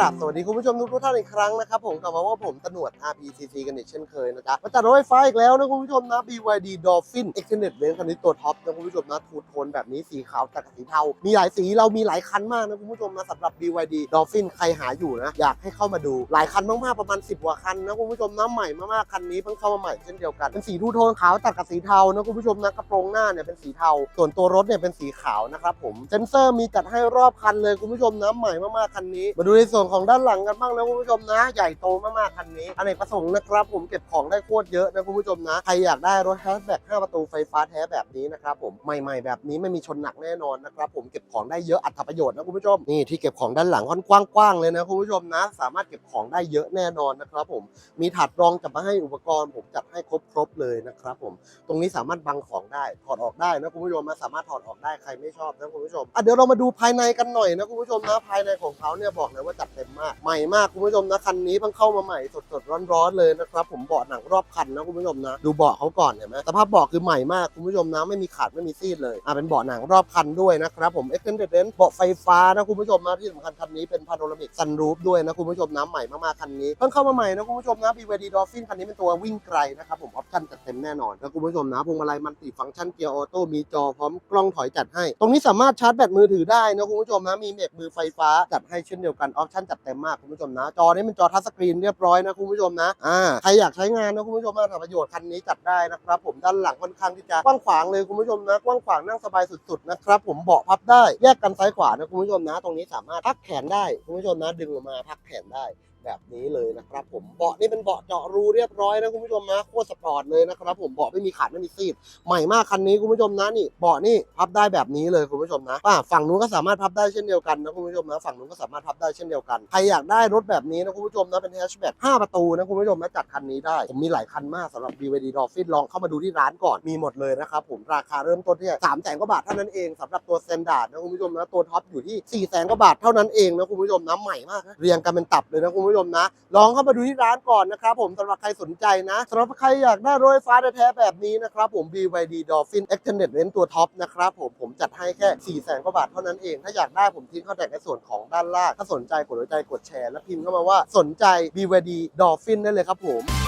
ราบสวัสดีคุณผู้ชมทุกท่านอีกครั้งนะครับผมกลับมาว่าผมตนวด RPCC กันอีกเช่นเคยนะจ๊ะมาจัดรถไฟฟ้าอีกแล้วนะคุณผู้ชมนะ BYD Dolphin Extended Range คันนี้ตัวท็อปนะคุณผู้ชมนะทูโทนแบบนี้สีขาวตัดกับสีเทา มีหลายสีเรามีหลายคันมากนะคุณผู้ชมนะสำหรับ BYD Dolphin ใครหาอยู่นะอยากให้เข้ามาดูหลายคันมากๆประมาณ 10กว่าคันนะคุณผู้ชมนะใหม่มากๆคันนี้เพิ่งเข้ามาใหม่เช่นเดียวกันเป็นสีทูโทนขาวตัดกับสีเทานะคุณผู้ชมนะกระโปรงหน้าเนี่ยเป็นสีเทา ส่วนตัวรถเนี่ยเป็นสีขาวนะครับผมเซนเซอร์มีจัดให้รอบคันเลยคุณผู้ชมนะใหม่มากๆคันนี้มาดูในส่วนของด้านหลังกันบ้างนะคุณผู้ชมนะ ใหญ่โตมากๆคันนี้อเนกประสงค์นะครับ ผมเก็บของได้โคตรเยอะนะคุณผู้ชมนะ ใครอยากได้รถแฮชแบ็ก5ประตูไฟฟ้าแท้แบบนี้นะครับผมใหม่ๆแบบนี้ไม่มีชนหนักแน่นอนนะครับผมเก็บของได้เยอะอัตประโยชน์นะคุณผู้ชมนี่ที่เก็บของด้านหลังค่อนกว้างๆเลยนะคุณผู้ชมนะ สามารถเก็บของได้เยอะแน่นอนนะครับผมมีถาดรองจับมาให้อุปกรณ์ ผมจัดให้ครบๆเลยนะครับผมตรงนี้สามารถบังของได้ถอดออกได้นะคุณผู้ชมนะสามารถถอดออกได้ใครไม่ชอบนะคุณผู้ชมอะเดี๋ยวเรามาดูภายในกันหน่อยนะคุณผู้ชมนะภายในของเขาเนี่ยบอกเลยว่าจัดเต็มมากใหม่มากคุณผู้ชมนะคันนี้เพิ่งเข้ามาใหม่สดๆร้อนๆเลยนะครับผมเบาะหนังรอบคันนะคุณผู้ชมนะดูเบาะเขาก่อนเห็นไหมสภาพเบาะคือใหม่มากคุณผู้ชมนะไม่มีขาดไม่มีซีดเลยอะเป็นเบาะหนังรอบคันด้วยนะครับผม extended range เบาะไฟฟ้านะคุณผู้ชมนะที่สำคัญคันนี้เป็น panoramic sunroof ด้วยนะคุณผู้ชมนะใหม่มากๆคันนี้เพิ่งเข้ามาใหม่นะคุณผู้ชมนะ BYD Dolphin คันนี้เป็นตัววิ่งไกลนะครับผมออปชั่นจัดเต็มแน่นอนนะคุณผู้ชมนะพวงมาลัยมันติฟังก์ชันเกียร์ออโต้มีจอพร้อมกล้องถอยจัดให้ ตรงนี้สามารถชาร์จแบตมือถือได้นะคุณผู้ชมนะมีเมกมือไฟฟ้าจัดให้เช่นเดียวกันออปชั่นจัดเต็มมากคุณผู้ชมนะ จอนี้เป็นจอทัชสกรีนเรียบร้อยนะคุณผู้ชมนะอ่าใครอยากใช้งานนะคุณผู้ชมมาทำประโยชน์คันนี้จัดได้นะครับผมด้านหลังค่อนข้างที่จะกว้างขวางเลยคุณผู้ชมนะกว้างขวางนั่งสบายสุดๆนะครับผมเบาะพับได้แยกกันซ้ายขวานะคุณผู้ชมนะ ตรงนี้สามารถพักแขนได้คุณผู้ชมนะดึงออกมาพักแขนได้ แบบนี้เลยนะครับ ผมเบาะนี่เป็นเบาะเจาะรูเรียบร้อยนะคุณผู้ชมนะโคตรสปอร์ตเลยนะครับ ผมเบาะไม่มีขาดไม่มีซีดใหม่มากคันนี้คุณผู้ชมนะนี่เบาะนี่พับได้แบบนี้เลยคุณผู้ชมนะอ่าฝั่งนู้นก็สามารถพับได้เช่นเดียวกันนะคุณผู้ชมนะฝั่งนู้นก็สามารถพับได้เช่นเดียวกันใครอยากได้รถแบบนี้นะคุณผู้ชมนะเป็นแฮชแบ็ก5ประตูนะคุณผู้ชมนะจัดคันนี้ได้ผมมีหลายคันมากสำหรับ BYD Dolphin ลองเข้ามาดูที่ร้านก่อนมีหมดเลยนะครับผมราคาเริ่มต้นที่3แสนกว่าบาทเท่านั้นเองสำหรับตัว Standard นะคุณผู้ชมนะตัวท็อปอยู่ที่4แสนกว่าบาทเท่านั้นเองนะคุณผู้ชมนะใหม่มากนะเรียงกันเป็นตับเลยนะคุณผู้ชมนะ ลองเข้ามาดูที่ร้านก่อนนะครับผมสำหรับใครสนใจนะสำหรับใครอยากได้รถไฟฟ้าแท้ๆแบบนี้นะครับผม BYD Dolphin Extended Range ตัวท็อปนะครับผมผมจัดให้แค่4ี่แสนกว่าบาทเท่านั้นเองถ้าอยากได้ผมทิ้งข้อแตกในส่วนของด้านล่างถ้าสนใจกดหัวใจกดแชร์ แล้วพิมพ์เข้ามาว่าสนใจ BYD Dolphin ได้เลยครับผม